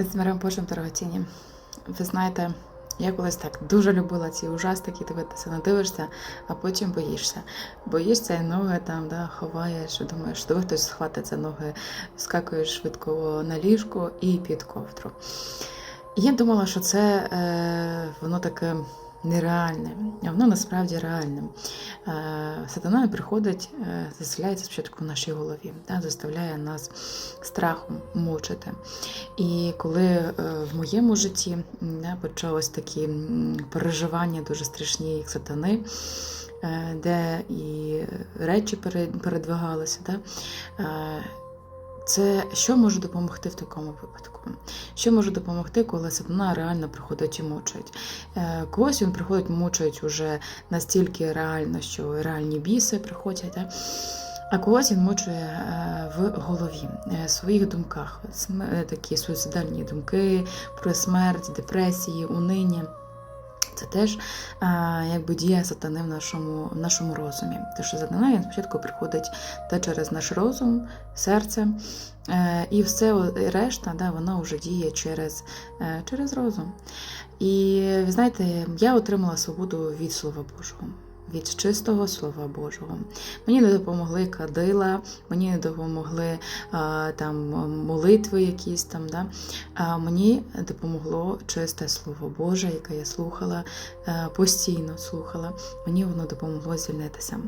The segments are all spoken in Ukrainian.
З миром Божим дорогоцінні. Ви знаєте, я колись так дуже любила ці ужастики дивитися, надивишся, а потім боїшся. Боїшся і ноги там да, ховаєш, думаєш, що хтось схватить за ноги, скакуєш швидко на ліжко і під ковдру. І я думала, що це е, воно таке нереальне, а воно насправді реальне. Сатана приходить, е, заселяється спочатку в нашій голові, да, заставляє нас страхом мучити. І коли е, в моєму житті да, почалось такі переживання дуже страшні, як сатани, е, де і речі передвигалися, да, це що може допомогти в такому випадку? Що може допомогти, коли сатана реально приходить і мучить? Е, Когось він приходить, мучить уже настільки реально, що реальні біси приходять. Да? А когось він мучує е, в голові, е, в своїх думках. Такі суїцидальні думки про смерть, депресії, униння. Це теж якби дія сатани в нашому, в нашому розумі. Тому що сатана він спочатку приходить та через наш розум, серце, е, і все решта, да, воно вже діє через, е, через розум. І ви знаєте, я отримала свободу від Слова Божого. Від чистого Слова Божого. Мені не допомогли кадила, мені не допомогли а, там молитви якісь там. Да? А мені допомогло чисте Слово Боже, яке я слухала, е, постійно слухала. Мені воно допомогло звільнитися.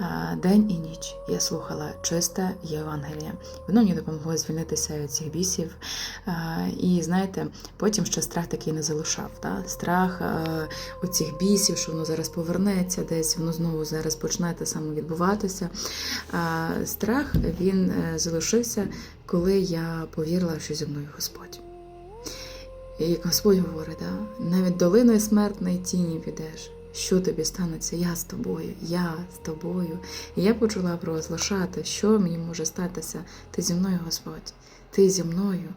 Е, День і ніч я слухала чисте Євангеліє. Воно мені допомогло звільнитися від цих бісів. Е, І знаєте, потім ще страх такий не залишав. Да? Страх е, оцих бісів, що воно зараз повернеться, десь воно знову зараз почне те саме відбуватися. Страх він е, залишився, коли я повірила, що зі мною Господь. І Господь говорить, да? навіть долиною смертної тіні підеш. Що тобі станеться? Я з тобою, я з тобою. І я почала провозглашати, що мені може статися. Ти зі мною, Господь, ти зі мною.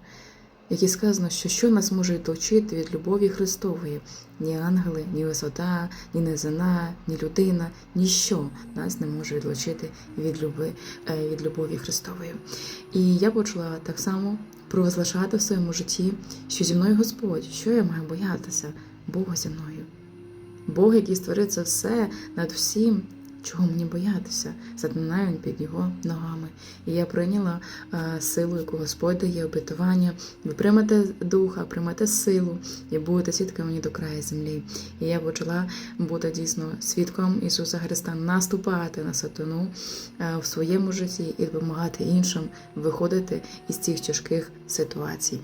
Як і сказано, що що нас може відлучити від любові Христової? Ні ангели, ні висота, ні низина, ні людина, ніщо нас не може відлучити від, люби, е, від любові Христової. І я почала так само провозглашати в своєму житті, що зі мною Господь, що я маю боятися? Бога зі мною. Бог, який створив це все над всім, чого мені боятися, сатана він під його ногами. І я прийняла е, силу, яку Господь дає, обетування. Ви приймете духа, приймете силу і будете свідками мені до краю землі. І я почала бути дійсно свідком Ісуса Христа, наступати на сатану е, в своєму житті і допомагати іншим виходити із цих тяжких ситуацій.